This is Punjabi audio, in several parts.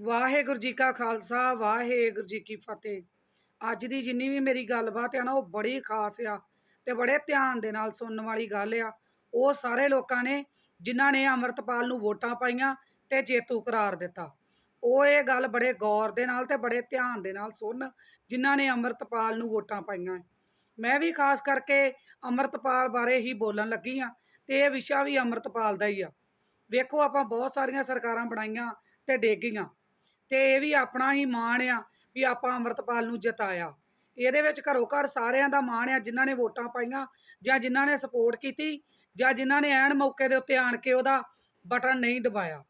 ਵਾਹਿਗੁਰੂ ਜੀ ਕਾ ਖਾਲਸਾ, ਵਾਹਿਗੁਰੂ ਜੀ ਕੀ ਫਤਿਹ। ਅੱਜ ਦੀ ਜਿੰਨੀ ਵੀ ਮੇਰੀ ਗੱਲਬਾਤ ਆ ਨਾ, ਉਹ ਬੜੀ ਖਾਸ ਆ ਤੇ ਬੜੇ ਧਿਆਨ ਦੇ ਨਾਲ ਸੁਣਨ ਵਾਲੀ ਗੱਲ ਆ। ਉਹ ਸਾਰੇ ਲੋਕਾਂ ਨੇ, ਜਿਨ੍ਹਾਂ ਨੇ ਅੰਮ੍ਰਿਤਪਾਲ ਨੂੰ ਵੋਟਾਂ ਪਾਈਆਂ ਤੇ ਜੇਤੂ ਕਰਾਰ ਦਿੱਤਾ। ਉਹ ਇਹ ਗੱਲ ਬੜੇ ਗੌਰ ਦੇ ਨਾਲ ਤੇ ਬੜੇ ਧਿਆਨ ਦੇ ਨਾਲ ਸੁਣ, ਜਿਨ੍ਹਾਂ ਨੇ ਅੰਮ੍ਰਿਤਪਾਲ ਨੂੰ ਵੋਟਾਂ ਪਾਈਆਂ। ਮੈਂ ਵੀ ਖਾਸ ਕਰਕੇ ਅੰਮ੍ਰਿਤਪਾਲ ਬਾਰੇ ਹੀ ਬੋਲਣ ਲੱਗੀ ਆ ਤੇ ਇਹ ਵਿਸ਼ਾ ਵੀ ਅੰਮ੍ਰਿਤਪਾਲ ਦਾ ਹੀ ਆ। ਵੇਖੋ, ਆਪਾਂ ਬਹੁਤ ਸਾਰੀਆਂ ਸਰਕਾਰਾਂ ਬਣਾਈਆਂ ਤੇ ਡੇਗੀਆਂ। ਤੇ ਇਹ ਵੀ ਆਪਣਾ ਹੀ ਮਾਣ ਆ ਵੀ ਆਪਾਂ ਅੰਮ੍ਰਿਤਪਾਲ ਨੂੰ ਜਿਤਾਇਆ। ਇਹਦੇ ਵਿੱਚ ਘਰੋ ਘਰ ਸਾਰਿਆਂ ਦਾ ਮਾਣ ਆ, ਜਿਨ੍ਹਾਂ ਨੇ ਵੋਟਾਂ ਪਾਈਆਂ ਜਾਂ ਜਿਨ੍ਹਾਂ ਨੇ ਸਪੋਰਟ ਕੀਤੀ ਜਾਂ ਜਿਨ੍ਹਾਂ ਨੇ ਐਨ ਮੌਕੇ ਦੇ ਉੱਤੇ ਆਣ ਕੇ ਉਹਦਾ ਬਟਨ ਨਹੀਂ ਦਬਾਇਆ।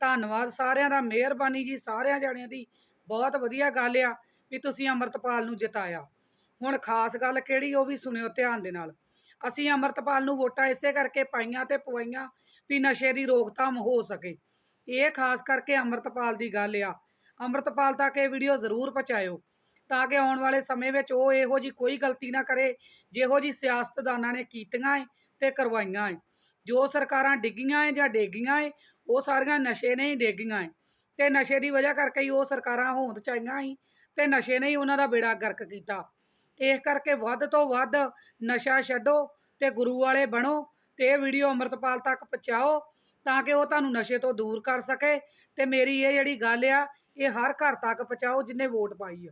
ਧੰਨਵਾਦ ਸਾਰਿਆਂ ਦਾ, ਮਿਹਰਬਾਨੀ ਜੀ ਸਾਰਿਆਂ ਜਣਿਆਂ ਦੀ। ਬਹੁਤ ਵਧੀਆ ਗੱਲ ਆ ਵੀ ਤੁਸੀਂ ਅੰਮ੍ਰਿਤਪਾਲ ਨੂੰ ਜਿਤਾਇਆ। ਹੁਣ ਖਾਸ ਗੱਲ ਕਿਹੜੀ ਉਹ ਵੀ ਸੁਣਿਓ ਧਿਆਨ ਦੇ ਨਾਲ। ਅਸੀਂ ਅੰਮ੍ਰਿਤਪਾਲ ਨੂੰ ਵੋਟਾਂ ਇਸੇ ਕਰਕੇ ਪਾਈਆਂ ਤੇ ਪਵਾਈਆਂ ਵੀ ਨਸ਼ੇ ਦੀ ਰੋਕਥਾਮ ਹੋ ਸਕੇ। ਇਹ ਖਾਸ ਕਰਕੇ ਅੰਮ੍ਰਿਤਪਾਲ ਦੀ ਗੱਲ ਆ। ਅੰਮ੍ਰਿਤਪਾਲ ਤੱਕ ਇਹ ਵੀਡੀਓ ਜ਼ਰੂਰ ਪਹੁੰਚਾਇਓ, ਤਾਂ ਕਿ ਆਉਣ ਵਾਲੇ ਸਮੇਂ ਵਿੱਚ ਉਹ ਇਹੋ ਜੀ ਕੋਈ ਗਲਤੀ ਨਾ ਕਰੇ, ਜਿਹੋ ਜੀ ਸਿਆਸਤਦਾਨਾਂ ਨੇ ਕੀਤੀਆਂ ਏ ਤੇ ਕਰਵਾਈਆਂ ਏ। ਜੋ ਸਰਕਾਰਾਂ ਡਿੱਗੀਆਂ ਏ ਜਾਂ ਡੇਗੀਆਂ ਏ, ਉਹ ਸਾਰੀਆਂ ਨਸ਼ੇ ਨੇ ਹੀ ਡੇਗੀਆਂ ਏ। ਤੇ ਨਸ਼ੇ ਦੀ ਵਜ੍ਹਾ ਕਰਕੇ ਹੀ ਉਹ ਸਰਕਾਰਾਂ ਹੋਂਦ ਚਾਈਆਂ ਸੀ ਤੇ ਨਸ਼ੇ ਨੇ ਹੀ ਉਹਨਾਂ ਦਾ ਬੇੜਾ ਗਰਕ ਕੀਤਾ। ਇਸ ਕਰਕੇ ਵੱਧ ਤੋਂ ਵੱਧ ਨਸ਼ਾ ਛੱਡੋ ਤੇ ਗੁਰੂ ਵਾਲੇ ਬਣੋ ਤੇ ਇਹ ਵੀਡੀਓ ਅੰਮ੍ਰਿਤਪਾਲ ਤੱਕ ਪਹੁੰਚਾਓ। ਤਾਂ ਕਿ ਉਹ ਤੁਹਾਨੂੰ ਨਸ਼ੇ ਤੋਂ ਦੂਰ ਕਰ ਸਕੇ। ਤੇ ਮੇਰੀ ਇਹ ਜਿਹੜੀ ਗੱਲ ਆ, ਇਹ ਹਰ ਘਰ ਤੱਕ ਪਹੁੰਚਾਓ ਜਿਨੇ ਵੋਟ ਪਾਈ ਆ।